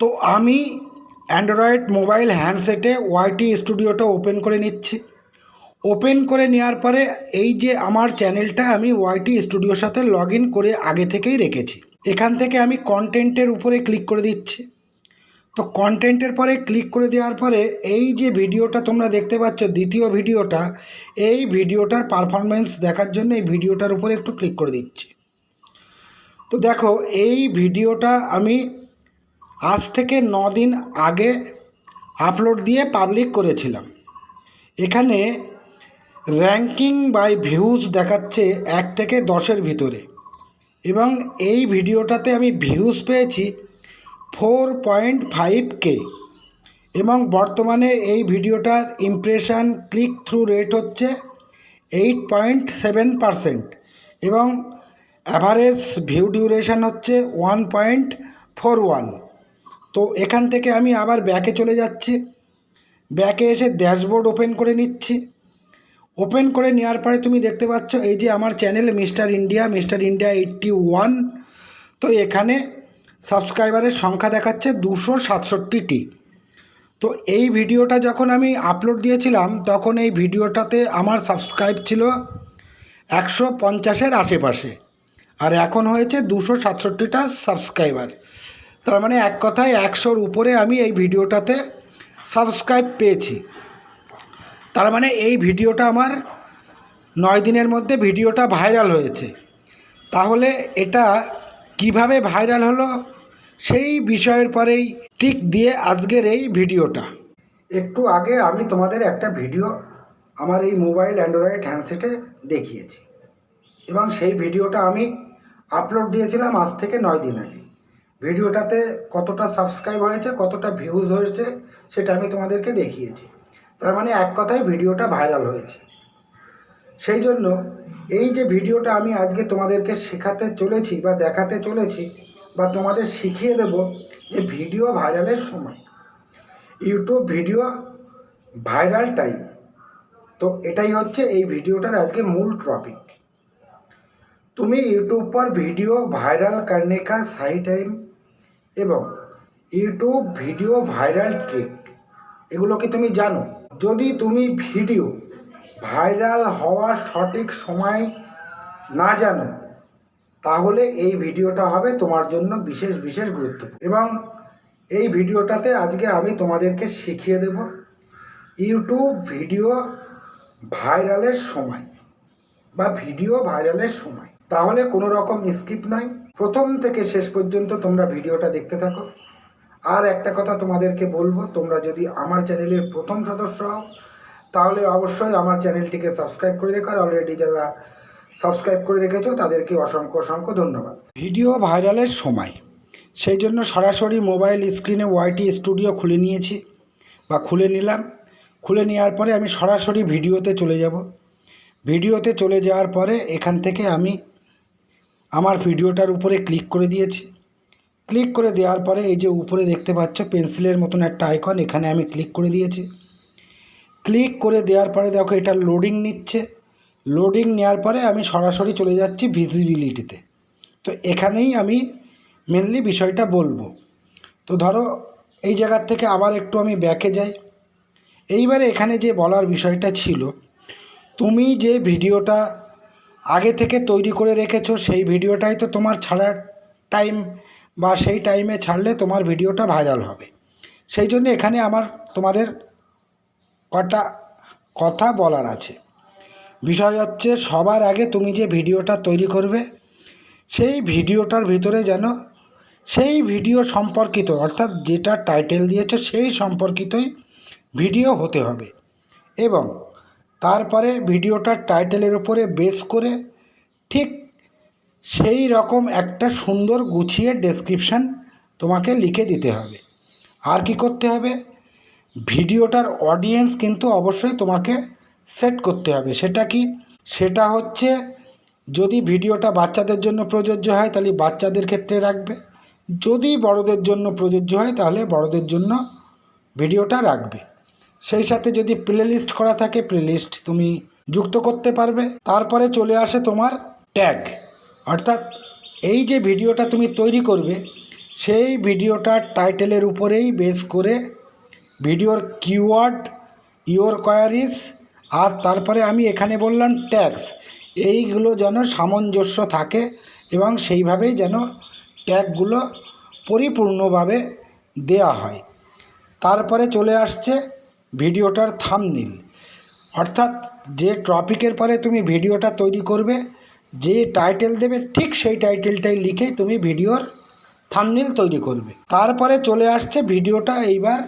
তো আমি Android mobile হ্যান্ডসেটে ওয়াইটি স্টুডিওটা ওপেন করে নিচ্ছি। ওপেন করে নেওয়ার পরে এই যে আমার চ্যানেলটা আমি ওয়াইটি স্টুডিওর সাথে লগ করে আগে থেকেই রেখেছি। এখান থেকে আমি কন্টেন্টের উপরে ক্লিক করে দিচ্ছি। তো কন্টেন্টের পরে ক্লিক করে দেওয়ার পরে এই যে ভিডিওটা তোমরা দেখতে পাচ্ছ, দ্বিতীয় ভিডিওটা, এই ভিডিওটার পারফরমেন্স দেখার জন্য এই ভিডিওটার উপরে একটু ক্লিক করে দিচ্ছি। তো দেখো, এই ভিডিওটা আমি আজ থেকে ন দিন আগে আপলোড দিয়ে পাবলিক করেছিলাম। এখানে র্যাঙ্কিং বাই ভিউজ দেখাচ্ছে এক থেকে দশের ভিতরে। এবং এই ভিডিওটাতে আমি ভিউজ পেয়েছি ফোর পয়েন্ট ফাইভ কে এবং বর্তমানে এই ভিডিওটার ইমপ্রেশান ক্লিক থ্রু রেট হচ্ছে এইট পয়েন্ট সেভেন পারসেন্ট এবং অ্যাভারেজ ভিউ ডিউরেশন হচ্ছে ওয়ান পয়েন্ট ফোর ওয়ান তো এখান থেকে আমি আবার ব্যাকে চলে যাচ্ছি। ব্যাকে এসে ড্যাশবোর্ড ওপেন করে নিচ্ছি। ওপেন করে নেওয়ার পরে তুমি দেখতে পাচ্ছ এই যে আমার channel mister India mister India eighty one তো এখানে সাবস্ক্রাইবারের সংখ্যা দেখাচ্ছে দুশো সাতষট্টিটি। তো এই ভিডিওটা যখন আমি আপলোড দিয়েছিলাম, তখন এই ভিডিওটাতে আমার সাবস্ক্রাইব ছিল একশো পঞ্চাশের আশেপাশে। আর এখন হয়েছে দুশো সাতষট্টিটা সাবস্ক্রাইবার তার মানে এক কথায় একশোর উপরে আমি এই ভিডিওটাতে সাবস্ক্রাইব পেয়েছি। তার মানে এই ভিডিওটা আমার নয় দিনের মধ্যে ভিডিওটা ভাইরাল হয়েছে। তাহলে এটা কীভাবে ভাইরাল হলো সেই বিষয়ের পরেই টিক দিয়ে আজকের এই ভিডিওটা। একটু আগে আমি তোমাদের একটা ভিডিও আমার এই মোবাইল অ্যান্ড্রয়েড হ্যান্ডসেটে দেখিয়েছি। এবং সেই ভিডিওটা আমি আপলোড দিয়েছিলাম আজ থেকে নয় দিন আগে। ভিডিওটাতে কতটা সাবস্ক্রাইব হয়েছে কতটা ভিউজ হয়েছে সেটা আমি তোমাদেরকে দেখিয়েছি তার মানে এক কথায় ভিডিওটা ভাইরাল হয়েছে সেই জন্য এই যে ভিডিওটা আমি আজকে তোমাদেরকে শেখাতে চলেছি বা দেখাতে চলেছি বা তোমাদের শিখিয়ে দেব যে ভিডিও ভাইরালের সময় ইউটিউব ভিডিও ভাইরাল টাইম তো এটাই হচ্ছে এই ভিডিওটার আজকে মূল টপিক তুমি यूट्यूब पर वीडियो वायरल करने का सही टाइम এবং ইউটিউব ভিডিও ভাইরাল ট্রিক। এগুলো কি তুমি জানো? যদি তুমি ভিডিও ভাইরাল হওয়ার সঠিক সময় না জানো, তাহলে এই ভিডিওটা হবে তোমার জন্য বিশেষ বিশেষ গুরুত্বপূর্ণ। এবং এই ভিডিওটাতে আজকে আমি তোমাদেরকে শিখিয়ে দেব ইউটিউব ভিডিও ভাইরালের সময় বা ভিডিও ভাইরালের সময়। তাহলে কোনো রকম স্কিপ নাই। প্রথম থেকে শেষ পর্যন্ত তোমরা ভিডিওটা দেখতে থাকো। আর একটা কথা তোমাদেরকে বলব, তোমরা যদি আমার চ্যানেলের প্রথম সদস্য হও, তাহলে অবশ্যই আমার চ্যানেলটিকে সাবস্ক্রাইব করে রেখো। আর অলরেডি যারা সাবস্ক্রাইব করে রেখেছো, তাদেরকে অসংখ্য অসংখ্য ধন্যবাদ। ভিডিও ভাইরালের সময়। সেই জন্য সরাসরি মোবাইল স্ক্রিনে ওয়াইটি স্টুডিও খুলে নিয়েছি বা খুলে নিলাম। খুলে নেওয়ার পরে আমি সরাসরি ভিডিওতে চলে যাব। ভিডিওতে চলে যাওয়ার পরে এখান থেকে আমি আমার ভিডিওটার উপরে ক্লিক করে দিয়েছি। ক্লিক করে দেওয়ার পরে এই যে উপরে দেখতে পাচ্ছ পেন্সিলের মতন একটা আইকন, এখানে আমি ক্লিক করে দিয়েছি। ক্লিক করে দেওয়ার পরে দেখো এটা লোডিং নিচ্ছে। লোডিং নেওয়ার পরে আমি সরাসরি চলে যাচ্ছি ভিজিবিলিটিতে। তো এখানেই আমি মেনলি বিষয়টা বলব। তো ধরো এই জায়গার থেকে আবার একটু আমি ব্যাকে যাই। এইবারে এখানে যে বলার বিষয়টা ছিল, তুমি যে ভিডিওটা আগে থেকে তৈরি করে রেখেছো, সেই ভিডিওটাই তো তোমার ছাড়ার টাইম বা সেই টাইমে ছাড়লে তোমার ভিডিওটা ভাইরাল হবে। সেই জন্য এখানে আমার, তোমাদের কটা কথা বলার আছে। বিষয় হচ্ছে, সবার আগে তুমি যে ভিডিওটা তৈরি করবে, সেই ভিডিওটার ভিতরে যেন, সেই ভিডিও সম্পর্কিত, অর্থাৎ যেটা টাইটেল দিয়েছ, সেই সম্পর্কিতই ভিডিও হতে হবে। এবং তারপরে ভিডিওটার টাইটেলের উপরে বেস করে ঠিক সেই রকম একটা সুন্দর গুছিয়ে ডেসক্রিপশান তোমাকে লিখে দিতে হবে। আর কি করতে হবে? ভিডিওটার অডিয়েন্স কিন্তু অবশ্যই তোমাকে সেট করতে হবে। সেটা কি? সেটা হচ্ছে যদি ভিডিওটা বাচ্চাদের জন্য প্রযোজ্য হয় তাহলে বাচ্চাদের ক্ষেত্রে রাখবে। যদি বড়দের জন্য প্রযোজ্য হয় তাহলে বড়দের জন্য ভিডিওটা রাখবে। সেই সাথে যদি প্লেলিস্ট করা থাকে প্লেলিস্ট তুমি যুক্ত করতে পারবে। তারপরে চলে আসে তোমার ট্যাগ অর্থাৎ এই যে ভিডিওটা তুমি তৈরি করবে, সেই ভিডিওটার টাইটেলের উপরেই বেস করে ভিডিওর কিওয়ার্ড ইওর কোয়ারিস আর তারপরে আমি এখানে বললাম ট্যাক্স এইগুলো যেন সামঞ্জস্য থাকে এবং সেইভাবেই যেন ট্যাগগুলো পরিপূর্ণভাবে দেয়া হয়। তারপরে চলে আসছে ভিডিওটার থামনিল অর্থাৎ যে টপিকের পরে তুমি ভিডিওটা তৈরি করবে, যে টাইটেল দেবে, ঠিক সেই টাইটেলটাই লিখে তুমি ভিডিওর থামনিল তৈরি করবে। তারপরে চলে আসছে ভিডিওটা, এইবার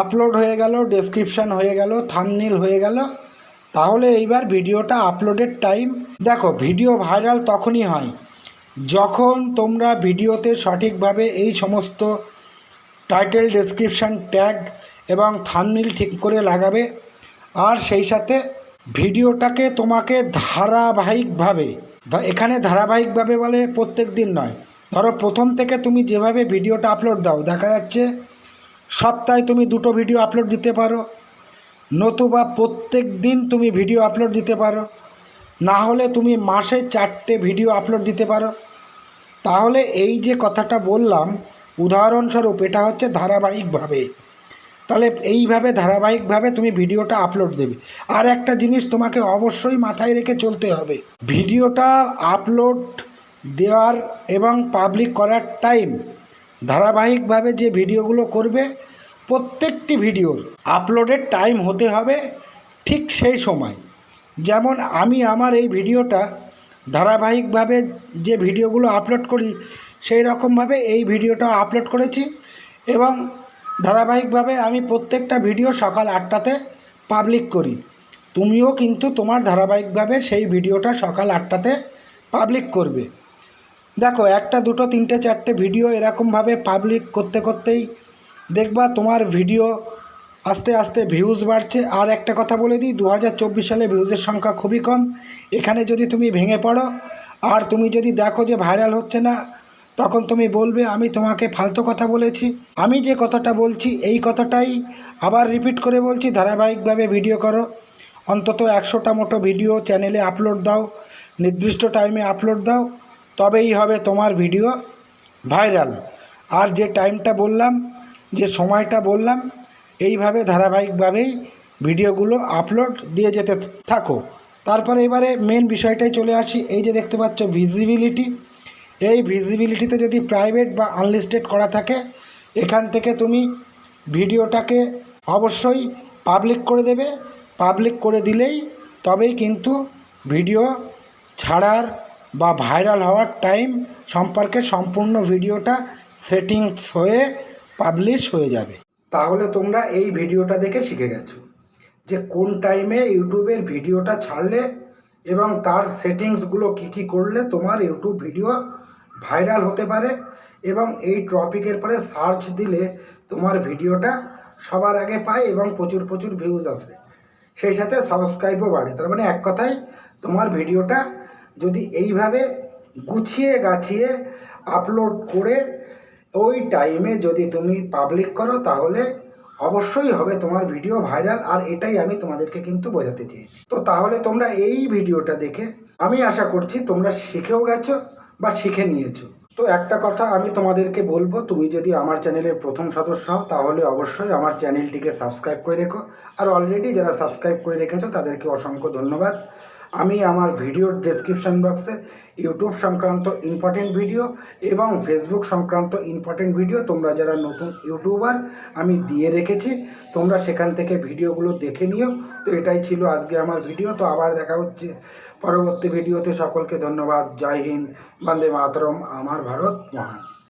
আপলোড হয়ে গেল ডেসক্রিপশান হয়ে গেল থামনিল হয়ে গেল। তাহলে এইবার ভিডিওটা আপলোডের টাইম দেখো ভিডিও ভাইরাল তখনই হয় যখন তোমরা ভিডিওতে সঠিকভাবে এই সমস্ত টাইটেল ডেসক্রিপশান ট্যাগ এবং থামনিল ঠিক করে লাগাবে। আর সেই সাথে ভিডিওটাকে তোমাকে ধারাবাহিকভাবে এখানে ধারাবাহিকভাবে বলে প্রত্যেক দিন নয়। ধরো প্রথম থেকে তুমি যেভাবে ভিডিওটা আপলোড দাও, দেখা যাচ্ছে সপ্তাহে তুমি দুটো ভিডিও আপলোড দিতে পারো। নতুবা প্রত্যেক দিন তুমি ভিডিও আপলোড দিতে পারো। না হলে তুমি মাসে চারটে ভিডিও আপলোড দিতে পারো। তাহলে এই যে কথাটা বললাম, উদাহরণস্বরূপ এটা হচ্ছে ধারাবাহিকভাবে। তাহলে এইভাবে ধারাবাহিকভাবে তুমি ভিডিওটা আপলোড দেবে। আর একটা জিনিস তোমাকে অবশ্যই মাথায় রেখে চলতে হবে। ভিডিওটা আপলোড দেওয়ার এবং পাবলিক করার টাইম ধারাবাহিকভাবে যে ভিডিওগুলো করবে, প্রত্যেকটি ভিডিওর আপলোডের টাইম হতে হবে ঠিক সেই সময়। যেমন আমি আমার এই ভিডিওটা ধারাবাহিকভাবে যে ভিডিওগুলো আপলোড করি, সেই রকমভাবে এই ভিডিওটা আপলোড করেছি এবং ধারাবাহিকভাবে আমি প্রত্যেকটা ভিডিও সকাল আটটাতে পাবলিক করি। তুমিও কিন্তু তোমার ধারাবাহিকভাবে সেই ভিডিওটা সকাল আটটাতে পাবলিক করবে। দেখো, একটা, দুটো, তিনটে, চারটে ভিডিও এরকমভাবে পাবলিক করতে করতেই দেখবা তোমার ভিডিও আস্তে আস্তে ভিউজ বাড়ছে। আর একটা কথা বলে দিই দু হাজার চব্বিশ সালে ভিউজের সংখ্যা খুবই কম। এখানে যদি তুমি ভেঙে পড়ো, আর তুমি যদি দেখো যে ভাইরাল হচ্ছে না তখন তুমি বলবে, আমি তোমাকে ফালতু কথা বলেছি। আমি যে কথাটা বলছি, এই কথাটাই আবার রিপিট করে বলছি। ধারাবাহিকভাবে ভিডিও করো। অন্তত একশোটা মোটো ভিডিও চ্যানেলে আপলোড দাও। নির্দিষ্ট টাইমে আপলোড দাও। তবেই হবে তোমার ভিডিও ভাইরাল আর যে টাইমটা বললাম, যে সময়টা বললাম, এইভাবে ধারাবাহিকভাবেই ভিডিওগুলো আপলোড দিয়ে যেতে থাকো। তারপরে এবারে মেন বিষয়টাই চলে আসি। এই যে দেখতে পাচ্ছ ভিজিবিলিটি এই ভিজিবিলিটিতে যদি প্রাইভেট বা আনলিস্টেড করা থাকে, এখান থেকে তুমি ভিডিওটাকে অবশ্যই পাবলিক করে দেবে। পাবলিক করে দিলেই তবেই কিন্তু ভিডিও ছাড়ার বা ভাইরাল হওয়ার টাইম সম্পর্কে সম্পূর্ণ ভিডিওটা সেটিংস হয়ে পাবলিশ হয়ে যাবে। তাহলে তোমরা এই ভিডিওটা দেখে শিখে গেছো যে কোন টাইমে ইউটিউবের ভিডিওটা ছাড়লে এবং তার সেটিংসগুলো কী কী করলে তোমার ইউটিউব ভিডিও ভাইরাল হতে পারে এবং এই টপিকের পরে সার্চ দিলে তোমার ভিডিওটা সবার আগে পায় এবং প্রচুর প্রচুর ভিউজ আসে। সেই সাথে সাবস্ক্রাইবও বাড়ে। তার মানে এক কথায় তোমার ভিডিওটা যদি এইভাবে গুছিয়ে গাছিয়ে আপলোড করে ওই টাইমে যদি তুমি পাবলিক করো তাহলে অবশ্যই হবে, তোমার ভিডিও ভাইরাল আর এটাই আমি তোমাদেরকে কিন্তু বোঝাতে চেয়েছি। তো তাহলে তোমরা এই ভিডিওটা দেখে, আমি আশা করছি তোমরা শিখেও গেছো বা শিখে নিয়েছো। তো একটা কথা আমি তোমাদেরকে বলব, তুমি যদি আমার চ্যানেলের প্রথম সদস্য হও, তাহলে অবশ্যই আমার চ্যানেলটিকে সাবস্ক্রাইব করে রেখো। আর অলরেডি যারা সাবস্ক্রাইব করে রেখেছো, তাদেরকে অসংখ্য ধন্যবাদ। আমি আমার ভিডিওর ডেসক্রিপশন বক্সে ইউটিউব সংক্রান্ত ইম্পর্টেন্ট ভিডিও এবং ফেসবুক সংক্রান্ত ইম্পর্টেন্ট ভিডিও তোমরা যারা নতুন ইউটিউবার আমি দিয়ে রেখেছি। তোমরা সেখান থেকে ভিডিওগুলো দেখে নিও। তো এটাই ছিল আজকে আমার ভিডিও তো আবার দেখা হচ্ছে পরবর্তী ভিডিওতে সকলকে ধন্যবাদ। জয় হিন্দ। বন্দে মাতরম। আমার ভারত মহান।